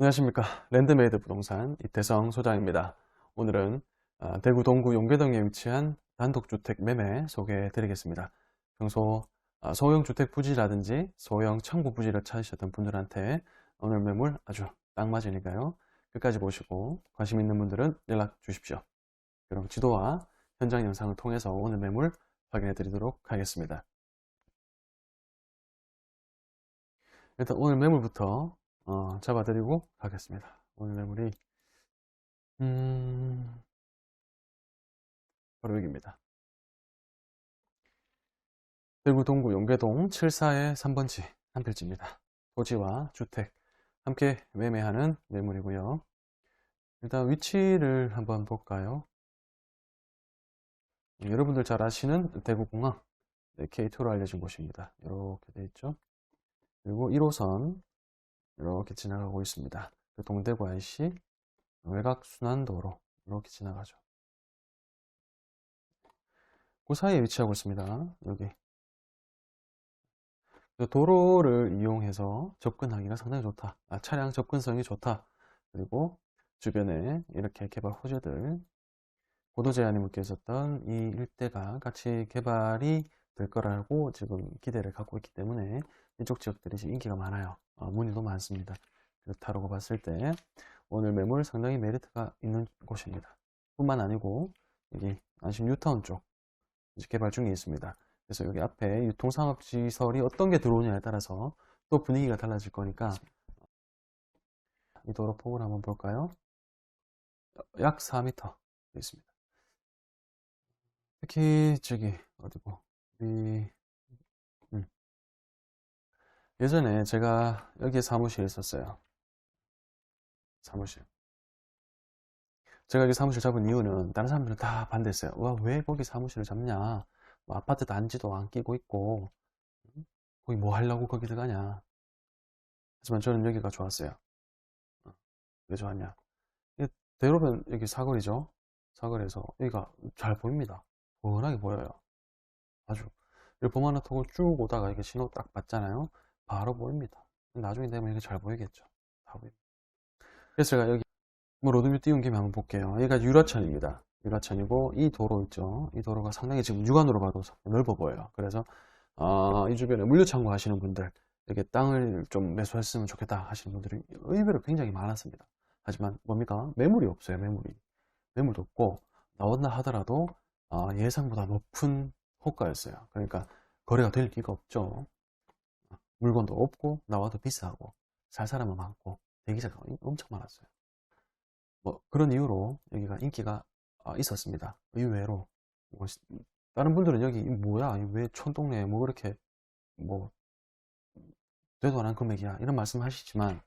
안녕하십니까. 랜드메이드 부동산 이태성 소장입니다. 오늘은 아, 대구 동구 용계동에 위치한 단독주택 매매 소개해 드리겠습니다. 평소 아, 소형 주택 부지라든지 소형 청구 부지를 찾으셨던 분들한테 오늘 매물 아주 딱 맞으니까요. 끝까지 보시고 관심 있는 분들은 연락 주십시오. 그럼 지도와 현장 영상을 통해서 오늘 매물 확인해 드리도록 하겠습니다. 일단 오늘 매물부터 어, 잡아드리고 가겠습니다. 오늘 매물이 음, 바로 여기입니다. 대구 동구 용계동 74의 3번지 한 필지입니다. 토지와 주택 함께 매매하는 매물이고요. 일단 위치를 한번 볼까요? 여러분들 잘 아시는 대구공항 네, K2로 알려진 곳입니다. 이렇게 되어 있죠. 그리고 1호선 이렇게 지나가고 있습니다. 그 동대구 IC 외곽순환도로 이렇게 지나가죠. 그 사이에 위치하고 있습니다. 여기 그 도로를 이용해서 접근하기가 상당히 좋다. 아, 차량 접근성이 좋다. 그리고 주변에 이렇게 개발 호재들 고도 제한이 묶여 있었던 이 일대가 같이 개발이 될 거라고 지금 기대를 갖고 있기 때문에 이쪽 지역들이 지금 인기가 많아요. 어, 문의도 많습니다. 그렇다고 봤을 때 오늘 매물 상당히 메리트가 있는 곳입니다. 뿐만 아니고 여기 안심 뉴타운 쪽 개발 중에 있습니다. 그래서 여기 앞에 유통상업시설이 어떤 게 들어오냐에 따라서 또 분위기가 달라질 거니까 이 도로 폭을 한번 볼까요? 약 4m 있습니다. 특히 저기 어디고 이 예전에 제가 여기에 사무실에 있었어요. 사무실. 제가 여기 사무실 잡은 이유는 다른 사람들은 다 반대했어요. 와, 왜 거기 사무실을 잡냐? 뭐 아파트 단지도 안 끼고 있고, 거기 뭐 하려고 거기 들어가냐? 하지만 저는 여기가 좋았어요. 어, 왜 좋았냐? 대로변 여기 사거리죠? 사거리에서 여기가 잘 보입니다. 훤하게 보여요. 아주. 여기 봉하나톡을 쭉 오다가 이렇게 신호 딱 받잖아요. 바로 보입니다. 나중에 되면 이게 잘 보이겠죠. 다 보입니다. 그래서 제가 여기 뭐 로드뷰 띄운 김에 한번 볼게요. 여기가 유라천입니다. 유라천이고 이 도로 있죠. 이 도로가 상당히 지금 육안으로 봐도 넓어 보여요. 그래서 어, 이 주변에 물류 창고 하시는 분들 이렇게 땅을 좀 매수했으면 좋겠다 하시는 분들이 의외로 굉장히 많았습니다. 하지만 뭡니까? 매물이 없어요. 매물이 매물도 없고 나온다 하더라도 어, 예상보다 높은 호가였어요. 그러니까 거래가 될 리가 없죠. 물건도 없고 나와도 비싸고 살 사람은 많고 대기자가 엄청 많았어요. 뭐 그런 이유로 여기가 인기가 아, 있었습니다. 의외로 뭐 다른 분들은 여기 뭐야 왜 촌동네에 뭐 그렇게 뭐 되도 않은 금액이야 이런 말씀 하시지만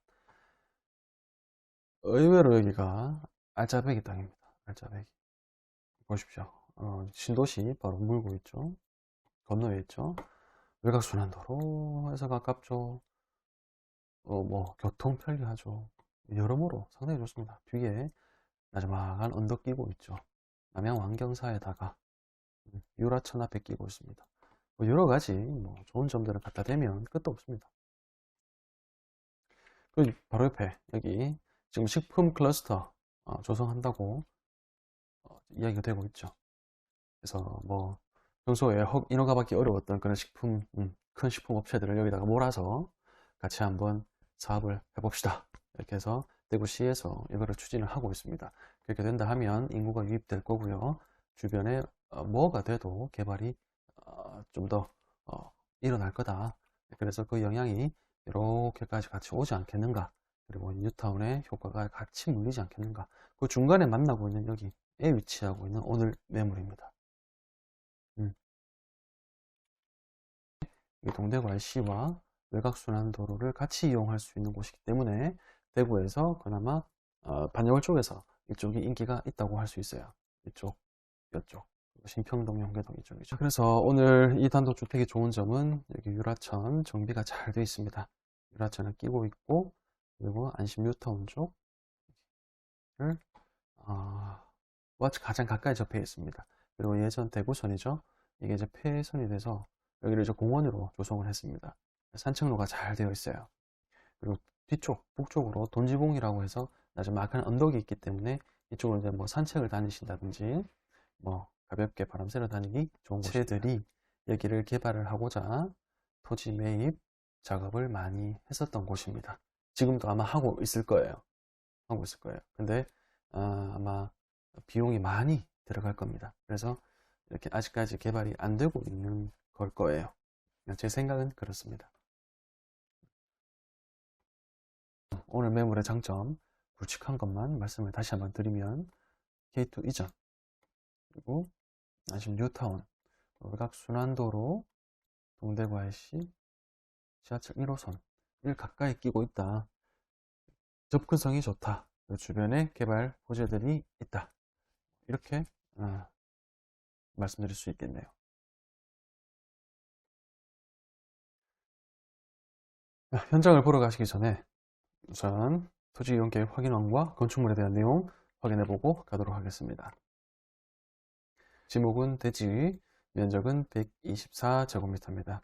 의외로 여기가 알짜배기 땅입니다. 알짜배기 보십시오. 어, 신도시 바로 물고 있죠. 건너에 있죠. 외곽순환도로에서 가깝죠. 어, 뭐 교통 편리하죠. 여러모로 상당히 좋습니다. 뒤에 나지막한 언덕 끼고 있죠. 남양 왕경사에다가 음, 유라천 앞에 끼고 있습니다. 뭐 여러 가지 뭐 좋은 점들을 갖다 대면 끝도 없습니다. 그 바로 옆에 여기 지금 식품 클러스터 어, 조성한다고 어, 이야기가 되고 있죠. 그래서 뭐 평소에 인허가 받기 어려웠던 그런 식품, 음, 큰 식품 업체들을 여기다가 몰아서 같이 한번 사업을 해봅시다. 이렇게 해서 대구시에서 이거를 추진을 하고 있습니다. 그렇게 된다 하면 인구가 유입될 거고요. 주변에 어, 뭐가 돼도 개발이 어, 좀더 어, 일어날 거다. 그래서 그 영향이 이렇게까지 같이 오지 않겠는가. 그리고 뉴타운의 효과가 같이 물리지 않겠는가. 그 중간에 만나고 있는 여기에 위치하고 있는 오늘 매물입니다. 음. 동대구 IC와 외곽순환 도로를 같이 이용할 수 있는 곳이기 때문에 대구에서 그나마 어, 반려월 쪽에서 이쪽이 인기가 있다고 할 수 있어요. 이쪽, 이쪽. 신평동, 용계동 이쪽이죠. 그래서 오늘 이 단독주택의 좋은 점은 여기 유라천 정비가 잘 되어 있습니다. 유라천을 끼고 있고 그리고 안심 뉴타운 쪽을 어, 가장 가까이 접해 있습니다. 그리고 예전 대구선이죠. 이게 이제 폐선이 돼서 여기를 이제 공원으로 조성을 했습니다. 산책로가 잘 되어 있어요. 그리고 뒤쪽, 북쪽으로 돈지봉이라고 해서 아주 막한 언덕이 있기 때문에 이쪽으로 이제 뭐 산책을 다니신다든지 뭐 가볍게 바람 쐬러 다니기 좋은 곳들이 여기를 개발을 하고자 토지 매입 작업을 많이 했었던 곳입니다. 지금도 아마 하고 있을 거예요. 하고 있을 거예요. 근데 아, 아마 비용이 많이 들어갈 겁니다. 그래서 이렇게 아직까지 개발이 안 되고 있는 걸 거예요. 제 생각은 그렇습니다. 오늘 매물의 장점, 굵직한 것만 말씀을 다시 한번 드리면 K2 이전, 그리고 아시면 뉴타운, 외곽 순환도로 동대구IC 지하철 1호선 을 가까이 끼고 있다. 접근성이 좋다. 그 주변에 개발 호재들이 있다. 이렇게 어, 말씀드릴 수 있겠네요. 아, 현장을 보러 가시기 전에 우선 토지 이용 계획 확인안과 건축물에 대한 내용 확인해 보고 가도록 하겠습니다. 지목은 대지, 면적은 124제곱미터입니다.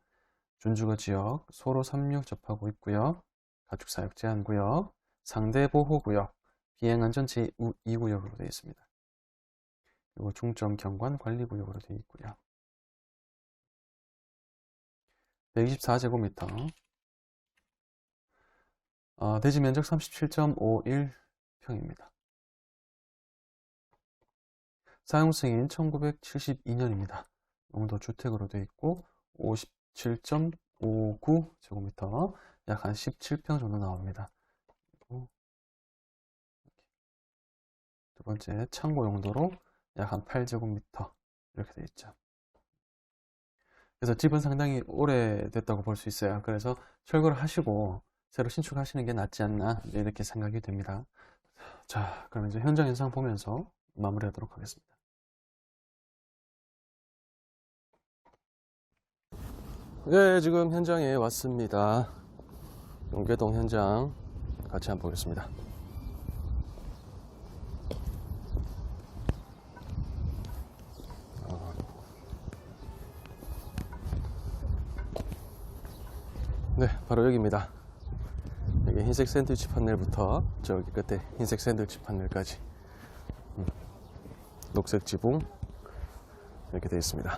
준주거 지역, 소로 36 접하고 있고요. 가축사육 제한구역, 상대보호구역, 비행안전 제2구역으로 되어 있습니다. 그리고 중점 경관 관리구역으로 되어 있고요. 124제곱미터, 어, 대지 면적 37.51평입니다. 사용 승인 1972년입니다. 용도 주택으로 되어 있고 57.59 제곱미터, 약 한 17평 정도 나옵니다. 두 번째 창고 용도로 약 한 8제곱미터 이렇게 되어 있죠. 그래서 집은 상당히 오래됐다고 볼 수 있어요. 그래서 철거를 하시고 새로 신축하시는 게 낫지 않나 이렇게 생각이 됩니다. 자, 그럼 이제 현장 현상 보면서 마무리하도록 하겠습니다. 네, 지금 현장에 왔습니다. 용계동 현장 같이 한번 보겠습니다. 네, 바로 여기입니다. 여기 흰색 샌드위치 판넬부터 저기 끝에 흰색 샌드위치 판넬까지 음, 녹색 지붕 이렇게 되어 있습니다.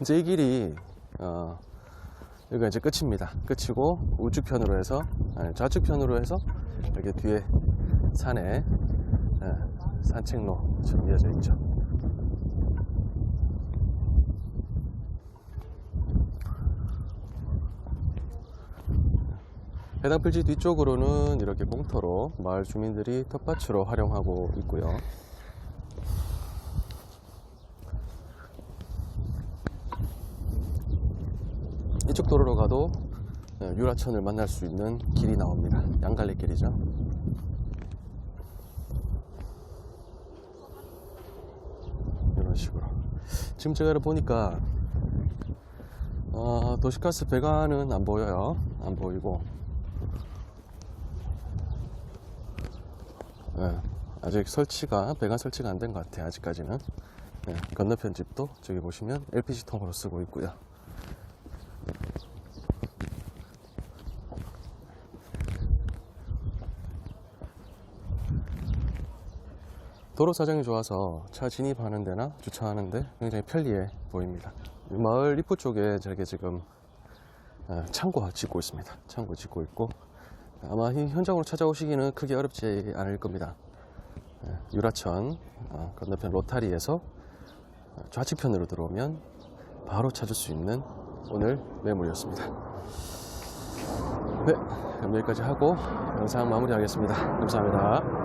이제 이 길이 어, 여기가 이제 끝입니다. 끝이고 우측편으로 해서 아니, 좌측편으로 해서 여기 뒤에 산에 예, 산책로처럼 이어져 있죠. 해당 필지 뒤쪽으로는 이렇게 공터로 마을 주민들이 텃밭으로 활용하고 있고요. 이쪽 도로로 가도 예, 유라천을 만날 수 있는 길이 나옵니다. 양갈래 길이죠. 이런 식으로. 지금 제가 보니까 어, 도시가스 배관은 안 보여요. 안 보이고 예, 아직 설치가 배관 설치가 안 된 것 같아요. 아직까지는. 예, 건너편 집도 저기 보시면 LPG 통으로 쓰고 있고요. 도로 사정이 좋아서 차 진입하는 데나 주차하는 데 굉장히 편리해 보입니다. 이 마을 입구 쪽에 저게 지금 어, 창고 짓고 있습니다. 창고 짓고 있고 아마 이 현장으로 찾아오시기는 크게 어렵지 않을 겁니다. 예, 유라천 어, 건너편 로타리에서 좌측편으로 들어오면 바로 찾을 수 있는 오늘 매물이었습니다. 네, 여기까지 하고 영상 마무리하겠습니다. 감사합니다.